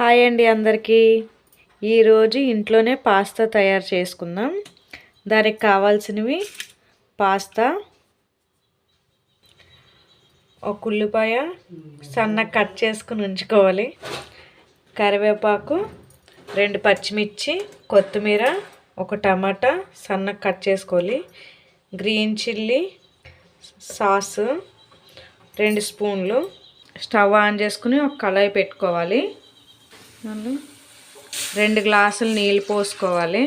Hi అండి అందరికీ. ఈరోజు ఇంట్లోనే పాస్తా తయారు చేసుకుందాం. దానికి కావాల్సినవి పాస్తా ఒక ఉల్లిపాయ సన్నగా కట్ చేసుకుని ఉంచుకోవాలి. కరివేపాకు రెండు పచ్చిమిర్చి కొత్తిమీర ఒక టమాటా సన్నగా కట్ చేసుకోవాలి. గ్రీన్ చిల్లీ సాస్ రెండు స్పూన్లు స్టవ్ ఆన్ చేసుకుని ఒక కళాయి పెట్టుకోవాలి. మళ్ళీ రెండు గ్లాసులు నీళ్ళు పోసుకోవాలి.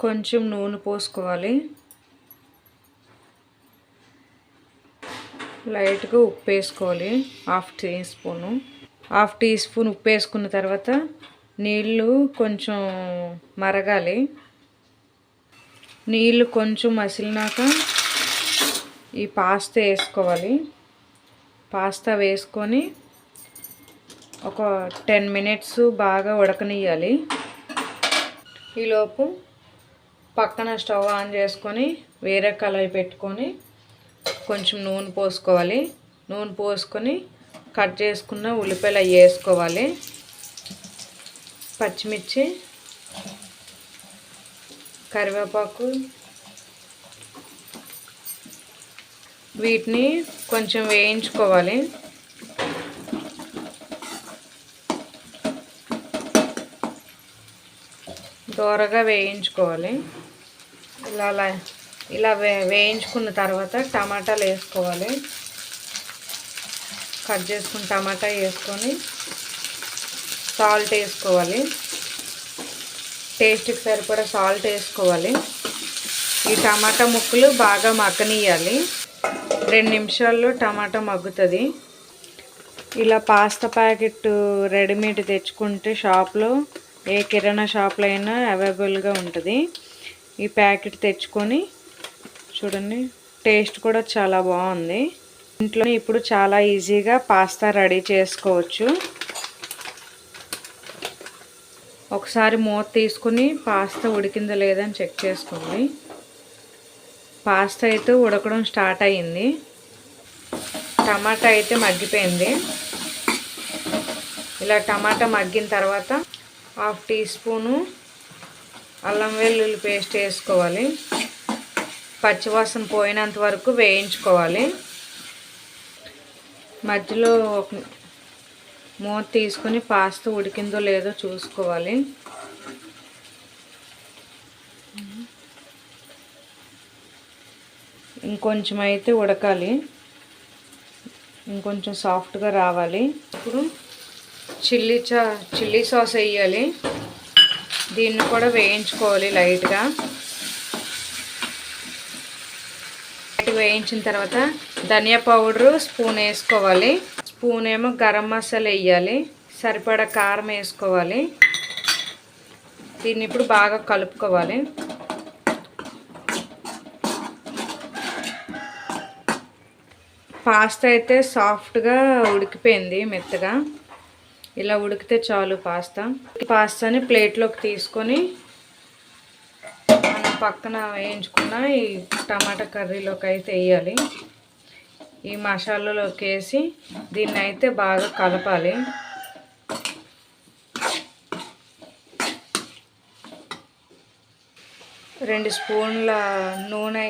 కొంచెం నూనె పోసుకోవాలి. లైట్గా ఉప్పు వేసుకోవాలి. Half teaspoon. Half teaspoon ఉప్పు వేసుకున్న తర్వాత నీళ్ళు కొంచెం మరగాలి. నీళ్ళు కొంచెం మసిలినాక ఈ పాస్తా వేసుకోవాలి. పాస్తా వేసుకొని ఒక టెన్ మినిట్స్ బాగా ఉడకనియాలి ఈలోపు పక్కన స్టవ్ ఆన్ చేసుకొని వేరే కళాయి పెట్టుకొని కొంచెం నూనె పోసుకోవాలి. నూనె పోసుకొని కట్ చేసుకున్న ఉల్లిపాయలు అవి వేసుకోవాలి. పచ్చిమిర్చి కరివేపాకు వీటిని కొంచెం వేయించుకోవాలి. దోరగా వేయించుకోవాలి. ఇలా ఇలా వే వేయించుకున్న తర్వాత టమాటాలు వేసుకోవాలి. కట్ చేసుకుని టమాటా వేసుకొని సాల్ట్ వేసుకోవాలి. టేస్ట్కి సరిపడా సాల్ట్ వేసుకోవాలి. ఈ టమాటా ముక్కలు బాగా మగ్గనియాలి రెండు నిమిషాల్లో టమాటా మగ్గుతుంది. ఇలా పాస్తా ప్యాకెట్ రెడీమేడ్ తెచ్చుకుంటే షాప్లో ఏ కిరాణా షాప్లో అయినా అవైలబుల్గా ఉంటుంది. ఈ ప్యాకెట్ తెచ్చుకొని చూడండి టేస్ట్ కూడా చాలా బాగుంది. ఇంట్లో ఇప్పుడు చాలా ఈజీగా పాస్తా రెడీ చేసుకోవచ్చు. ఒకసారి మూత తీసుకుని పాస్తా ఉడికిందా లేదని చెక్ చేసుకోండి. పాస్తా అయితే ఉడకడం స్టార్ట్ అయ్యింది. టమాటా అయితే మగ్గిపోయింది. ఇలా టమాటా మగ్గిన తర్వాత హాఫ్ టీ స్పూను అల్లం వెల్లుల్లి పేస్ట్ వేసుకోవాలి. పచ్చివాసన పోయినంత వరకు వేయించుకోవాలి. మధ్యలో ఒక మూత తీసుకొని పాస్తా ఉడికిందో లేదో చూసుకోవాలి. ఇంకొంచెం అయితే ఉడకాలి. ఇంకొంచెం సాఫ్ట్గా రావాలి. ఇప్పుడు చిల్లీ చా చిల్లీ సాస్ వేయాలి. దీన్ని కూడా వేయించుకోవాలి లైట్గా. వేయించిన తర్వాత ధనియా పౌడరు స్పూన్ వేసుకోవాలి. స్పూన్ ఏమో గరం మసాలా వేయాలి. సరిపడా కారం వేసుకోవాలి. దీన్ని ఇప్పుడు బాగా కలుపుకోవాలి. పాస్తా అయితే సాఫ్ట్గా ఉడికిపోయింది మెత్తగా. ఇలా ఉడికితే చాలు పాస్తా. పాస్తాని ప్లేట్లోకి తీసుకొని మనం పక్కన వేయించుకున్న ఈ టమాటా కర్రీలోకి అయితే వేయాలి. ఈ మసాలాలోకి వేసి దీన్ని అయితే బాగా కలపాలి. రెండు స్పూన్ల నూనె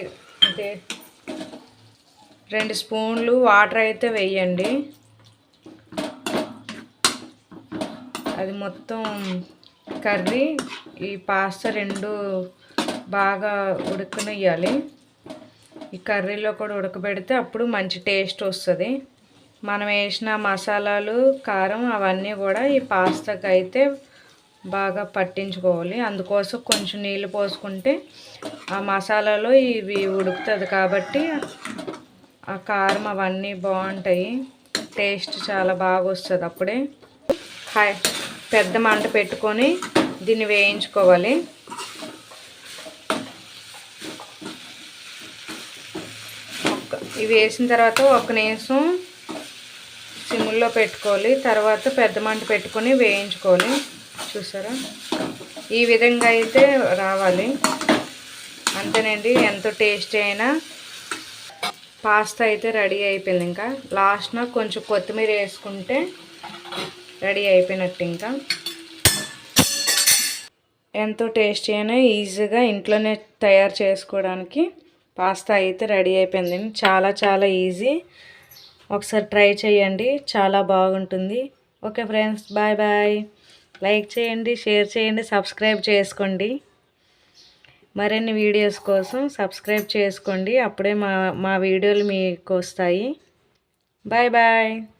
అంటే రెండు స్పూన్లు వాటర్ అయితే వేయండి. అది మొత్తం కర్రీ ఈ పాస్తా రెండు బాగా ఉడకనియ్యాలి. ఈ కర్రీలో కూడా ఉడకబెడితే అప్పుడు మంచి టేస్ట్ వస్తుంది. మనం వేసిన మసాలాలు కారం అవన్నీ కూడా ఈ పాస్తాకి అయితే బాగా పట్టించుకోవాలి. అందుకోసం కొంచెం నీళ్ళు పోసుకుంటే ఆ మసాలాలో ఇవి ఉడుకుతుంది కాబట్టి ఆ కారం అవన్నీ బాగుంటాయి. టేస్ట్ చాలా బాగా వస్తుంది అప్పుడే. హాయ్. పెద్ద మంట పెట్టుకొని దీన్ని వేయించుకోవాలి. ఇవి వేసిన తర్వాత ఒక నిమిషం సిమ్లో పెట్టుకోవాలి. తర్వాత పెద్ద మంట పెట్టుకొని వేయించుకోవాలి. చూసారా? ఈ విధంగా అయితే రావాలి. అంతేనండి ఎంతో టేస్టీ అయినా పాస్తా అయితే రెడీ అయిపోయింది ఇంకా. లాస్ట్న కొంచెం కొత్తిమీర వేసుకుంటే రెడీ అయిపోయినట్టు ఇంకా. ఎంతో టేస్టీ అయినా ఈజీగా ఇంట్లోనే తయారు చేసుకోవడానికి పాస్తా అయితే రెడీ అయిపోయింది. చాలా చాలా ఈజీ. ఒకసారి ట్రై చేయండి. చాలా బాగుంటుంది. Okay friends bye bye. Like చేయండి షేర్ చేయండి సబ్స్క్రైబ్ చేసుకోండి. మరిన్ని వీడియోస్ కోసం సబ్స్క్రైబ్ చేసుకోండి. అప్పుడే మా మా వీడియోలు మీకు వస్తాయి. Bye bye.